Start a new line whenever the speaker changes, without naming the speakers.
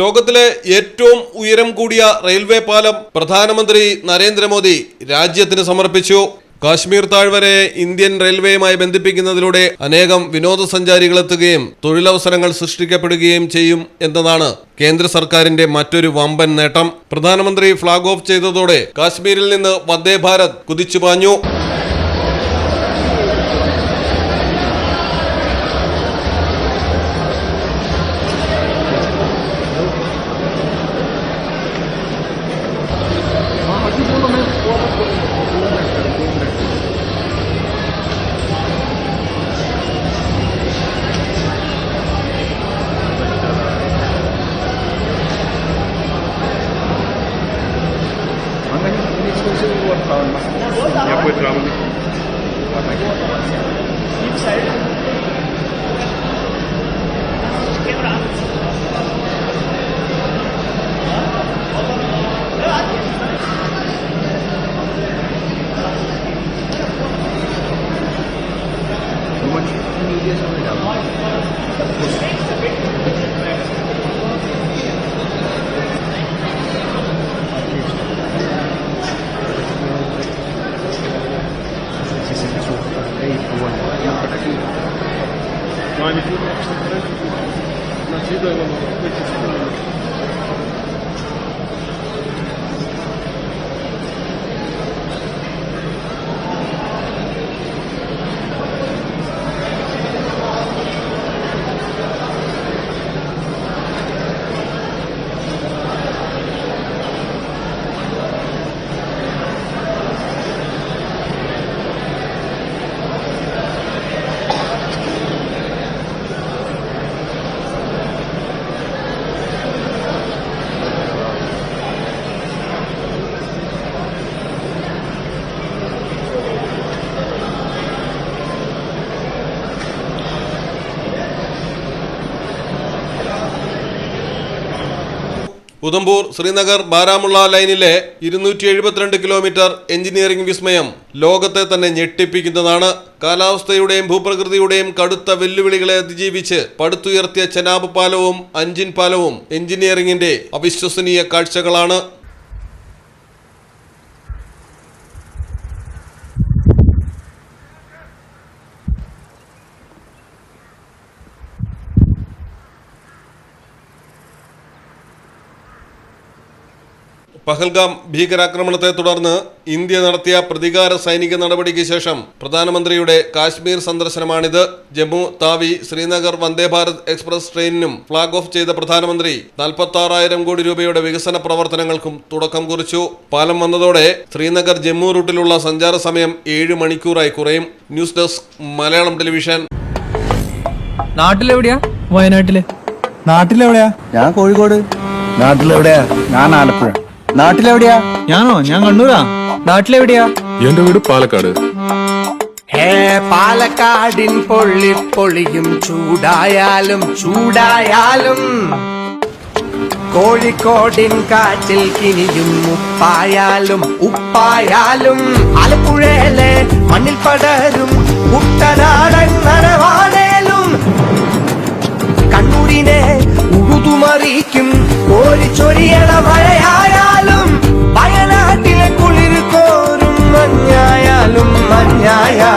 ലോകത്തിലെ ഏറ്റവും ഉയരം കൂടിയ റെയിൽവേ പാലം പ്രധാനമന്ത്രി നരേന്ദ്രമോദി രാജ്യത്തിന് സമർപ്പിച്ചു. കാശ്മീർ താഴ്വരയെ ഇന്ത്യൻ റെയിൽവേയുമായി ബന്ധിപ്പിക്കുന്നതിലൂടെ അനേകം വിനോദസഞ്ചാരികൾ എത്തുകയും തൊഴിലവസരങ്ങൾ സൃഷ്ടിക്കപ്പെടുകയും ചെയ്യും എന്നതാണ് കേന്ദ്ര സർക്കാരിന്റെ മറ്റൊരു വമ്പൻ നേട്ടം. പ്രധാനമന്ത്രി ഫ്ളാഗ് ഓഫ് ചെയ്തതോടെ കാശ്മീരിൽ നിന്ന് വന്ദേ ഭാരത് കുതിച്ചു 我
要会装吗？什么？你介绍？
Znači idemo ഉധംപൂർ ശ്രീനഗർ ബാരാമുള്ള ലൈനിലെ ഇരുന്നൂറ്റി എഴുപത്തിരണ്ട് കിലോമീറ്റർ എഞ്ചിനീയറിംഗ് വിസ്മയം ലോകത്തെ തന്നെ ഞെട്ടിപ്പിക്കുന്നതാണ്. കാലാവസ്ഥയുടെയും ഭൂപ്രകൃതിയുടെയും കടുത്ത വെല്ലുവിളികളെ അതിജീവിച്ച് പടുത്തുയർത്തിയ ചെനാബ് പാലവും അഞ്ചിൻ പാലവും എഞ്ചിനീയറിംഗിന്റെ അവിശ്വസനീയ കാഴ്ചകളാണ്. പഹൽഗാം ഭീകരാക്രമണത്തെ തുടർന്ന് ഇന്ത്യ നടത്തിയ പ്രതികാര സൈനിക നടപടിക്ക് ശേഷം പ്രധാനമന്ത്രിയുടെ കാശ്മീർ സന്ദർശനമാണിത്. ജമ്മു താവി ശ്രീനഗർ വന്ദേ ഭാരത് എക്സ്പ്രസ് ട്രെയിനിനും ഫ്ളാഗ് ഓഫ് ചെയ്ത പ്രധാനമന്ത്രി നാൽപ്പത്തി കോടി രൂപയുടെ വികസന പ്രവർത്തനങ്ങൾക്കും തുടക്കം കുറിച്ചു. പാലം വന്നതോടെ ശ്രീനഗർ ജമ്മു റൂട്ടിലുള്ള സഞ്ചാര സമയം ഏഴ് മണിക്കൂറായി കുറയും. News desk Malayalam television.
നാട്ടിലെവിടെയാ? വയനാട്ടിലെ.
നാട്ടിലെവിടെയാ?
ഞാൻ കോഴിക്കോട്.
നാട്ടിലെവിടെയാ?
ഞാൻ ആലപ്പുഴ. നാട്ടിലെവിടെയാ?
ഞാനോ? ഞാൻ കണ്ണൂരാ.
നാട്ടിലെവിടെയാ?
എന്റെ വീട് പാലക്കാട്.
ഹേ പാലക്കാടിൻ പൊള്ളി പൊളിയും ചൂടായാലും ചൂടായാലും. കോഴിക്കോടിൻ കാറ്റിൽ കിനിയും ഉപ്പായാലും ഉപ്പായാലും. ആലപ്പുഴയിലെ മണ്ണിൽ പടരും കുട്ടനാടൻ നനവാണേലും കണ്ണൂരിനെ ഉഴുതുമറിക്കും കോരിച്ചൊരിയണ മഴയായാലും